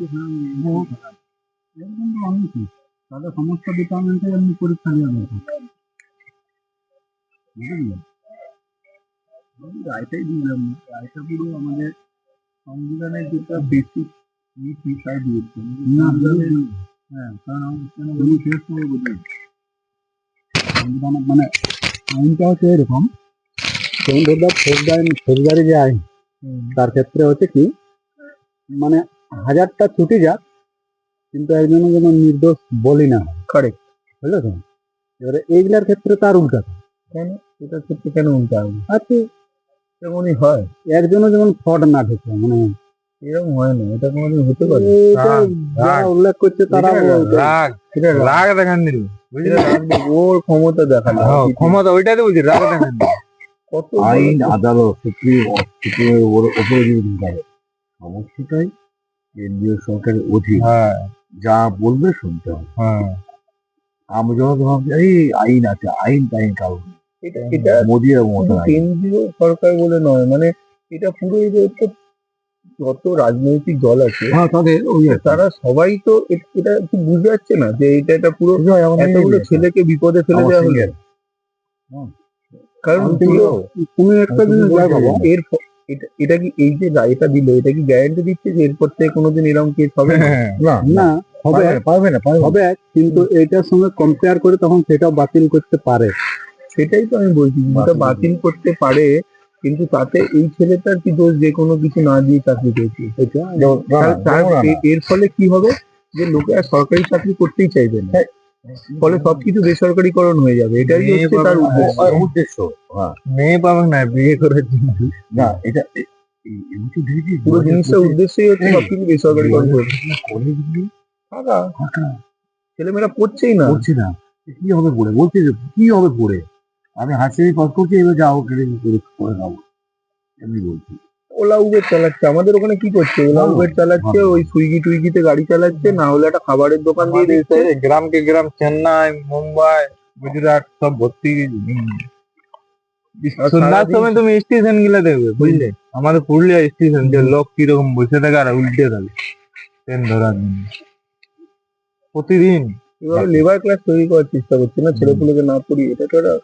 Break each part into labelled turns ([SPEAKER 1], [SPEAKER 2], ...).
[SPEAKER 1] এরকম তো অনেকই তাদের সমস্ত ডিপার্টমেন্টে এমনি পরীক্ষা দরকার বুঝলি? আমি রায়টাই বুঝলাম না রায়টা পুরো আমাদের সংবিধানের যেটা বেসিক নীতি তাই দিয়েছে হ্যাঁ কারণ আমি কেন বলি শেষ করে বুঝলাম সংবিধানের মানে আইনটা হচ্ছে এরকম। যেমন ধর দাও ফৌজদারি ফৌজদারি যে আইন তার ক্ষেত্রে হচ্ছে কি? মানে হাজারটা ছুটি যাক কিন্তু একজন যেন নির্দোষ বলি না। কারেক্ট বুঝলে তো? এবারে এইগুলার ক্ষেত্রে তার উল্টা। কেন? এটার ক্ষেত্রে কেন উল্টা? হবে আচ্ছা তেমনই হয়। একজনও যেমন ফ্রড না ঢুকে মানে এরকম হয় না এটা কোনোদিন হতে পারে। উল্লেখ করছে তারা
[SPEAKER 2] রাগ
[SPEAKER 1] এটা রাগ।
[SPEAKER 2] দেখান দিল বুঝলি?
[SPEAKER 1] ওর ক্ষমতা দেখানো
[SPEAKER 2] হ্যাঁ, ক্ষমতা ওইটাই তো বলছি রাগ দেখান দিল
[SPEAKER 1] কত
[SPEAKER 3] আইন আদালত সুপ্রিম সুপ্রিমের ওপরে যদি পারে সমস্তটাই কেন্দ্রীয় সরকারের অধীন।
[SPEAKER 2] হ্যাঁ।
[SPEAKER 3] যা বলবে শুনতে হবে।
[SPEAKER 2] হ্যাঁ।
[SPEAKER 3] আমি যখন ভাবছি এই আইন আছে আইন টাইন কারণ
[SPEAKER 1] এটা
[SPEAKER 3] মোদী আর মমতা
[SPEAKER 1] কেন্দ্রীয় সরকার বলে নয় মানে এটা পুরো যত রাজনৈতিক দল আছে
[SPEAKER 3] হ্যাঁ তাদের।
[SPEAKER 1] তারা সবাই তো এটা বুঝতে পারছে না যে এটা এটা পুরো এতগুলো ছেলেকে বিপদে ফেলে দেওয়া হলো। কারণ পুরো
[SPEAKER 3] তুমি একটা জিনিস
[SPEAKER 1] এর এটা এটা কি এই যে রায়টা দিল এটা কি গ্যারান্টি দিচ্ছে যে এরপর থেকে কোনোদিন এরকম কেস হবে? না
[SPEAKER 2] হ্যাঁ,
[SPEAKER 3] না
[SPEAKER 1] না
[SPEAKER 3] পারবে না, পারবে না।
[SPEAKER 1] হবে কিন্তু এটার সঙ্গে কম্পেয়ার করে তখন সেটাও বাতিল করতে পারে। সেটাই তো আমি বলছি যেটা
[SPEAKER 3] বাতিল
[SPEAKER 1] করতে পারে কিন্তু তাতে এই ছেলেটার কি দোষ যে কোনো কিছু না দিয়ে চাকরি পেয়েছে? এর ফলে কি হবে? যে লোকে আর সরকারি চাকরি করতেই চাইবে না। ফলে সবকিছু বেসরকারিকরণ হয়ে যাবে। এটাই হচ্ছে তার উদ্দেশ্য।
[SPEAKER 3] উদ্দেশ্য হ্যাঁ।
[SPEAKER 2] মেয়ে পাবে না বিয়ে করার জন্য।
[SPEAKER 3] না এটা
[SPEAKER 1] পুরো জিনিসটার উদ্দেশ্যই হচ্ছে সবকিছু বেসরকারিকরণ
[SPEAKER 3] কলেজগুলি
[SPEAKER 1] ফাঁকা ছেলেমেয়েরা পড়ছেই না।
[SPEAKER 3] পড়ছে না। কি হবে পড়ে? বলছে যে কি হবে পড়ে? আমি হাসি পাস করছি এবার যাও করে করে খাব। এমনি বলছি।
[SPEAKER 1] ওলা উবের চালাচ্ছে। আমাদের ওখানে কি করছে? ওলা
[SPEAKER 3] হ্যাঁ,
[SPEAKER 1] উবের চালাচ্ছে। ওই সুইগি টুইগিতে গাড়ি চালাচ্ছে না হলে একটা খাবারের দোকান দিয়ে দিচ্ছে
[SPEAKER 2] গ্রামকে গ্রাম চেন্নাই মুম্বাই গুজরাট সব ভর্তি। সন্ধ্যার সময় তুমি স্টেশনগুলা দেখবে বুঝলে? আমাদের পুরুলিয়া স্টেশন যে লোক কীরকম বসে থাকে আর উল্টে থাকে। ট্রেন ধরার জন্য। প্রতিদিন।
[SPEAKER 1] এভাবে লেবার ক্লাস তৈরি করার চেষ্টা করছে না? ছেলেপুলেকে না পড়ি এটা তো একটা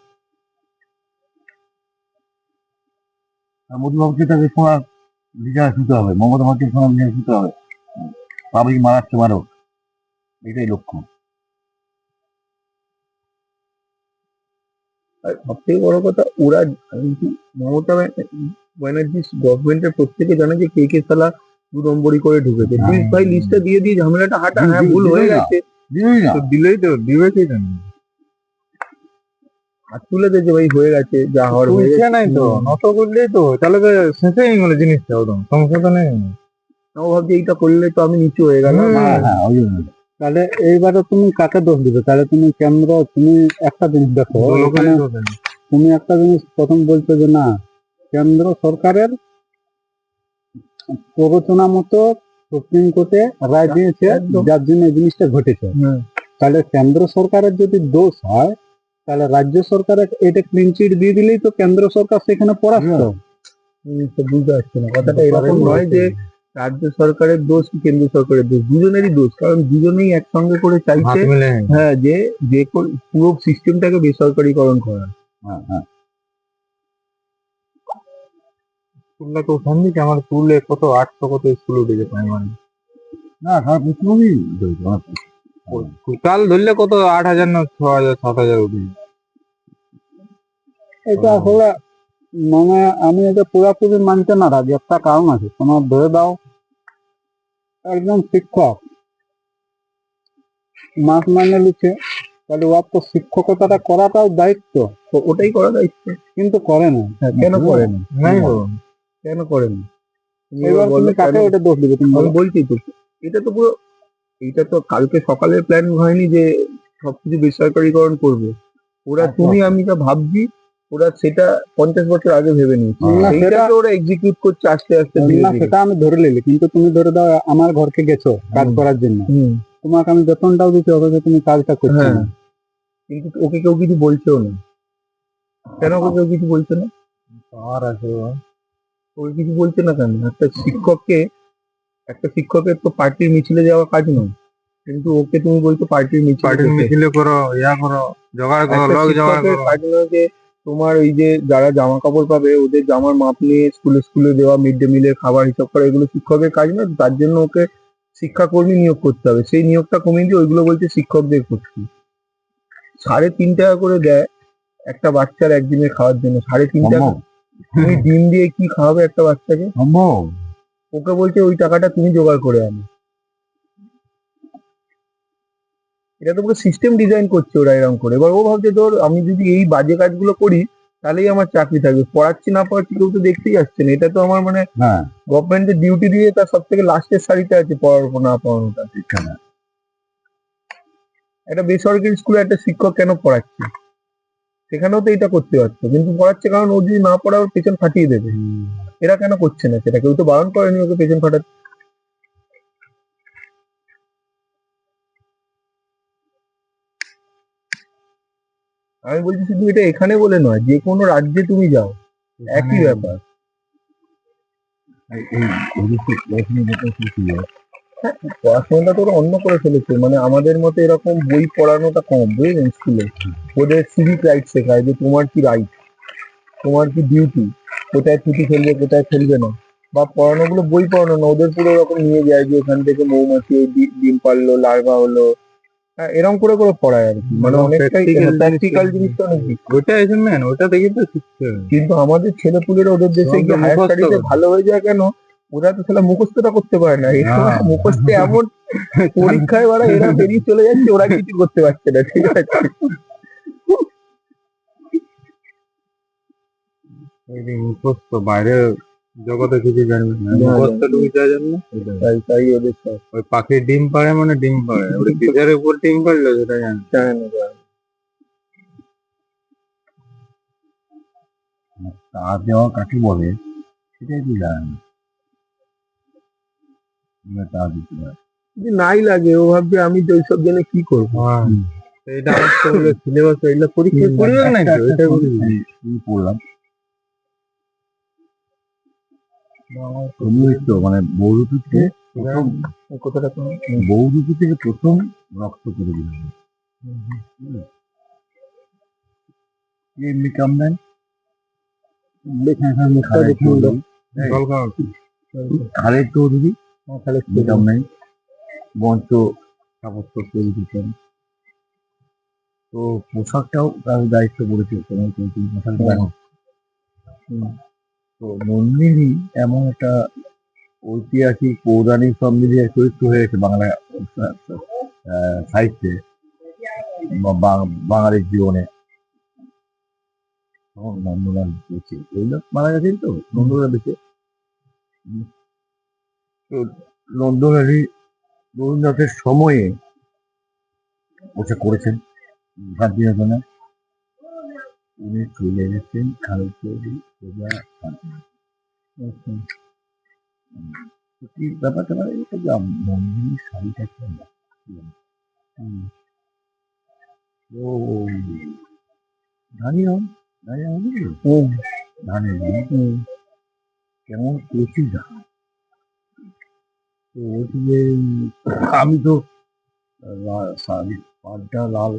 [SPEAKER 3] তাকে বিচার শুতে হবে মমতা সোনা বিচার শুতে হবে পাবলিক মারাচ্ছে মারো এটাই লক্ষ্য।
[SPEAKER 1] আর সব থেকে বড় কথা ওরা মমতা ব্যানার্জি গভর্নমেন্টের প্রত্যেকে জানে যে কে কে সালা দু নম্বরই করে ঢুকেছে।
[SPEAKER 3] হ্যাঁ।
[SPEAKER 1] ভাই লিস্টটা দিয়ে দিয়ে ঝামেলাটা হাঁটা। হ্যাঁ ভুল হয়ে। গেছে।
[SPEAKER 3] দিবই
[SPEAKER 2] তো দিলেই তো দিবে
[SPEAKER 1] তুলে ভাই হয়ে গেছে যা হওয়ার হয়ে গেছে।
[SPEAKER 2] নাই তো নত করলেই তো তাহলে তো শেষে হয়ে গেল জিনিসটা ওরকম সংশোধনে
[SPEAKER 1] আমি ভাবছি এইটা করলে তো আমি নিচু হয়ে গেলাম।
[SPEAKER 3] হ্যাঁ হ্যাঁ ওই জন্য।
[SPEAKER 1] তাহলে এইবারে তুমি কাকে দোষ দিবে? তাহলে তুমি কেন্দ্র তুমি একটা জিনিস দেখো ওখানে তুমি একটা জিনিস প্রথম বলছো যে না কেন্দ্র সরকারের প্ররোচনা মতো সুপ্রিম কোর্টে রায় দিয়েছে যার জন্য এই জিনিসটা ঘটেছে। তাহলে কেন্দ্র সরকারের যদি দোষ হয় তাহলে রাজ্য সরকার এটা ক্লিন চিট দিয়ে দিলেই তো কেন্দ্র সরকার সেখানে পরাস্ত। বুঝতে পারছি না। কথাটা এরকম নয় যে রাজ্য সরকারের দোষ কি কেন্দ্র সরকারের দোষ? দুজনেরই দোষ কারণ দুজনেই একসঙ্গে করে চাইছে হ্যাঁ যে যে পুরো সিস্টেমটাকে বেসরকারিকরণ করা।
[SPEAKER 3] হ্যাঁ হ্যাঁ।
[SPEAKER 2] স্কুলটা তো থেকে আমার স্কুলে কত আটশো কত স্কুল উঠেছে প্রাইমারি?
[SPEAKER 3] না সারা পশ্চিমবঙ্গেই
[SPEAKER 2] টোটাল ধরলে কত? আট হাজার না ছ হাজার সাত হাজার উঠেছে
[SPEAKER 1] এটা আসলে মানে আমি এটা পুরোপুরি মানতে না রাজি একটা কারণ আছে। তোমার ধরে দাও একজন শিক্ষক মাস মাইনে নিচ্ছে তাহলে ওর তো শিক্ষকতাটা করাটাও দায়িত্ব তো ওটাই করা দায়িত্ব। কিন্তু করে না। কেন করে না? কেন করে না? এবার তুমি কাকে ওটা দোষ দিবে? তুমি বলছি তো এটা তো পুরো এটা তো কালকে সকালে প্ল্যান হয়নি যে সবকিছু বেসরকারিকরণ করবে। ওরা
[SPEAKER 3] আচ্ছা।
[SPEAKER 1] তুমি আমি যা ভাবছি ওরা সেটা পঞ্চাশ বছর আগে ভেবে নিয়েছে।
[SPEAKER 3] না,
[SPEAKER 1] সেইটাকে ওরা এক্সিকিউট করছে আস্তে আস্তে
[SPEAKER 4] না সেটা আমি ধরে নিলি কিন্তু তুমি ধরে দাও আমার ঘরকে গেছো কাজ করার জন্য।
[SPEAKER 1] হুম,
[SPEAKER 4] তোমাকে আমি বেতনটাও দিচ্ছি অথচ তুমি কাজটা করছ
[SPEAKER 1] হ্যাঁ।
[SPEAKER 4] না।
[SPEAKER 1] কিন্তু ওকে কেউ কিছু বলছেও না। কেন ওকে কেউ কিছু বলছে না?
[SPEAKER 2] আর আছে
[SPEAKER 1] ওকে কিছু বলছে না কেন? একটা শিক্ষককে একটা শিক্ষকের তো পার্টির মিছিলে যাওয়া কাজ নয়। কিন্তু ওকে তুমি বলছো পার্টির মিছিল
[SPEAKER 2] পার্টির। মিছিলে করো ইয়া করো জোগাড় করো লোক জোগাড়
[SPEAKER 1] শিক্ষকের
[SPEAKER 2] করো।
[SPEAKER 1] কাজ নয় যে তোমার এই যে যারা জামা কাপড় পাবে ওদের জামার মাপ নিয়ে স্কুলে স্কুলে দেওয়া মিড ডে মিলের খাবার হিসাব করা এগুলো শিক্ষকের কাজ না তার জন্য ওকে শিক্ষাকর্মী নিয়োগ করতে হবে। সেই নিয়োগটা কমিয়ে দিয়ে ওইগুলো বলছে শিক্ষকদের করতে সাড়ে তিন টাকা করে দেয় একটা বাচ্চার একদিনের খাওয়ার জন্য। সাড়ে তিন টাকা। তুমি ডিম দিয়ে কি খাওয়াবে একটা বাচ্চাকে?
[SPEAKER 3] সম্ভব?
[SPEAKER 1] ওকে বলছে ওই টাকাটা তুমি জোগাড় করে আনো। এটা তো পুরো সিস্টেম ডিজাইন করছে ওরা এরকম করে। এবার ও ভাবছে ধর আমি যদি এই বাজে কাজগুলো করি তাহলেই আমার চাকরি থাকবে। পড়াচ্ছি না পড়াচ্ছি কেউ তো দেখতেই আসছে না। এটা তো আমার মানে
[SPEAKER 3] হ্যাঁ।
[SPEAKER 1] গভর্নমেন্টের ডিউটি দিয়ে তার সব থেকে লাস্টের সারিতে আছে পড়ার না পড়ানোটা একটা বেসরকারি স্কুলে একটা শিক্ষক কেন পড়াচ্ছে? সেখানেও তো এটা করতে পারতো কিন্তু পড়াচ্ছে কারণ ও যদি না পড়া ওর পেছন ফাটিয়ে দেবে। এরা কেন করছে না সেটা? কেউ তো বারণ করেনি ওকে পেছন ফাটাতে। আমি বলছি শুধু এটা এখানে বলে নয় যে কোনো রাজ্যে তুমি যাও একই ব্যাপার।
[SPEAKER 3] ছিল
[SPEAKER 1] পড়াশোনাটা তো ওরা অন্য করে ফেলেছে মানে আমাদের মতো এরকম বই পড়ানোটা কম বুঝলেন স্কুলে। ওদের সিভিক রাইট শেখায় যে তোমার কি রাইট তোমার কি ডিউটি কোথায় ছুটি খেলবে কোথায় খেলবে না। বা পড়ানোগুলো বই পড়ানো না ওদের পুরো ওরকম নিয়ে যায় যে ওখান থেকে মৌমাছি ডিম পারল লার্ভা হলো। হ্যাঁ এরকম করে করে পড়ায় আর কি। মানে অনেকটাই প্র্যাকটিক্যাল
[SPEAKER 2] জিনিস
[SPEAKER 1] জিনিসটা অনেক
[SPEAKER 2] ওটা মেন ওটা দেখে তো শিখতে হবে।
[SPEAKER 1] কিন্তু আমাদের ছেলে ছেলেপুলেরা ওদের দেশে গিয়ে হায়ার স্টাডিতে ভালো হয়ে যায় কেন? ওরা তো সেটা মুখস্থটা করতে পারে না।
[SPEAKER 2] না।
[SPEAKER 1] মুখস্থে এমন পরীক্ষায় ওরা এরা বেরিয়ে চলে যাচ্ছে ওরা কিছু করতে পারছে না। ঠিক আছে?
[SPEAKER 2] মুখস্থ বাইরে জগতে কিছু জানবে না।
[SPEAKER 1] না, না।
[SPEAKER 2] মুখস্থ টুকু যা জানবে
[SPEAKER 1] তাই তাই ওদের
[SPEAKER 2] ওই পাখির ডিম পাড়ে মানে ডিম পাড়ে। ওই কিসের উপর ডিম পাড়লো সেটা জানে
[SPEAKER 1] জানে না জানে না।
[SPEAKER 3] তা দেওয়া কাকে বলে? সেটাই তো জানে না। তা দিতে পারি
[SPEAKER 1] যদি নাই লাগে ও ভাববে আমি তো ওইসব জেনে কি করব।
[SPEAKER 2] হ্যাঁ। আমার সিলেবাস এগুলো পরীক্ষা করবে নাকি?
[SPEAKER 3] একটা-
[SPEAKER 2] ওইটা
[SPEAKER 3] মানে থেকে প্রথম
[SPEAKER 1] এই কথাটা
[SPEAKER 3] থেকে প্রথম রক্ত করে এমনি খালেদ চৌধুরী।
[SPEAKER 1] হ্যাঁ, তাহলে কি
[SPEAKER 3] মঞ্চ স্থাপত্য তৈরি তো পোশাকটাও তার দায়িত্ব পড়েছে তোমার কিন্তু পোশাক। তো নন্দিনী এমন একটা ঐতিহাসিক, পৌরাণিক সব মিলিয়ে চরিত্র হয়ে গেছে বাংলা সাহিত্যে বাঙালির জীবনে। নন্দলাল বেঁচে লোক মারা গেছেন তো? নন্দলাল বেঁচে? তো নন্দলালই রবীন্দ্রনাথের সময়ে ওটা করেছেন, শান্তিনিকেতনে। উনি চলে গেছেন খালেদ চৌধুরী সোজা শান্তিনিকেতন। হুম। তো কি ব্যাপারটা মানে এটা যে আম- শাড়িটা কেমন হুম। তো ধানি রং ধানি রং বুঝলি?
[SPEAKER 1] হুম,
[SPEAKER 3] রং কেমন কচি ধান তো বলছি যে আমি তো পাড়টা লাল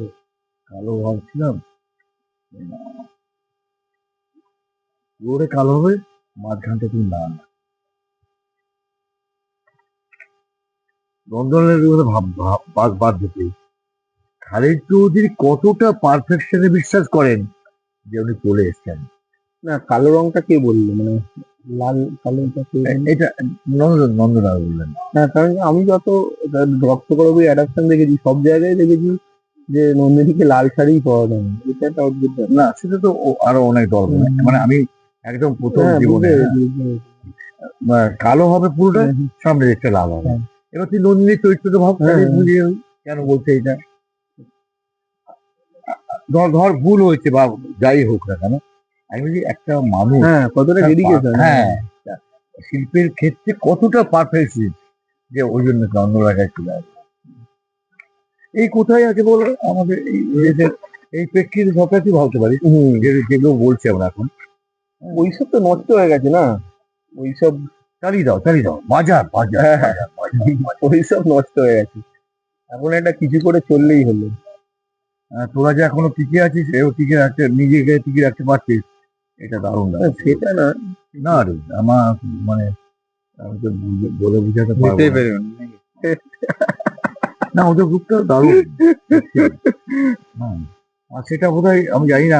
[SPEAKER 3] কালো ভাবছিলাম। পুরোটা কালো হবে মাঝখানটা নন্দনের ভাব ভাব- বাদ বাদ দিতে। খালিদ চৌধুরী কতটা পারফেকশনে বিশ্বাস করেন যে উনি চলে এসছেন।
[SPEAKER 1] না কালো রংটা কে বলল? মানে লাল কালোটা কে
[SPEAKER 3] এটা নন্দন নন্দনা বললেন।
[SPEAKER 1] না কারণ আমি যত রক্ত করবি অ্যাডাপশন দেখেছি সব জায়গায় দেখেছি যে নন্দিনীকে লাল শাড়ি পরানো হয়। এটা একটা অদ্ভুত
[SPEAKER 3] না সেটা তো আরও অনেক দরকার মানে আমি একদম প্রথম
[SPEAKER 1] হ্যাঁ,
[SPEAKER 3] জীবনে। আহ, কালো হবে পুরোটা সামনে একটা লাল হবে
[SPEAKER 1] হ্যাঁ।
[SPEAKER 3] এবার তুই নন্দিনীর চরিত্রটা ভাব
[SPEAKER 1] হ্যাঁ, হ্যাঁ।
[SPEAKER 3] বুঝিয়ে কেন বলছে এটা ধর ধর ভুল হয়েছে বা যাই হোক না কেন আমি বলি একটা মানুষ
[SPEAKER 1] হ্যাঁ কতটা ডেডিকেশন
[SPEAKER 3] হ্যাঁ শিল্পের ক্ষেত্রে কতটা পারফেকশন যে ওই জন্য অন্য জায়গায় চলে আসে এই কোথায় আছে বলো? আমাদের এই দেশের এই প্রেক্ষিতে সব কিছু ভাবতে পারি। যেগুলো বলছি আমরা এখন।
[SPEAKER 1] ওইসব তো নষ্ট হয়ে গেছে না? ওইসব
[SPEAKER 3] চালিয়ে দাও চালিয়ে দাও। বাজার বাজার
[SPEAKER 1] হ্যাঁ,
[SPEAKER 3] বাজার।
[SPEAKER 1] ওইসব নষ্ট হয়ে গেছে। এখন একটা কিছু করে চললেই হলো।
[SPEAKER 3] তোরা যে এখনও টিকে আছিস এও টিকে রাখতে নিজেকে টিকে রাখতে পারছিস? এটা দারুণ
[SPEAKER 1] না, সেটা না।
[SPEAKER 3] না রে আমার মানে আমি তো বলে বুঝাতে পারব না। ওদের গ্রুপটা দারুণ হ্যাঁ আর সেটা বোধহয় আমি জানি না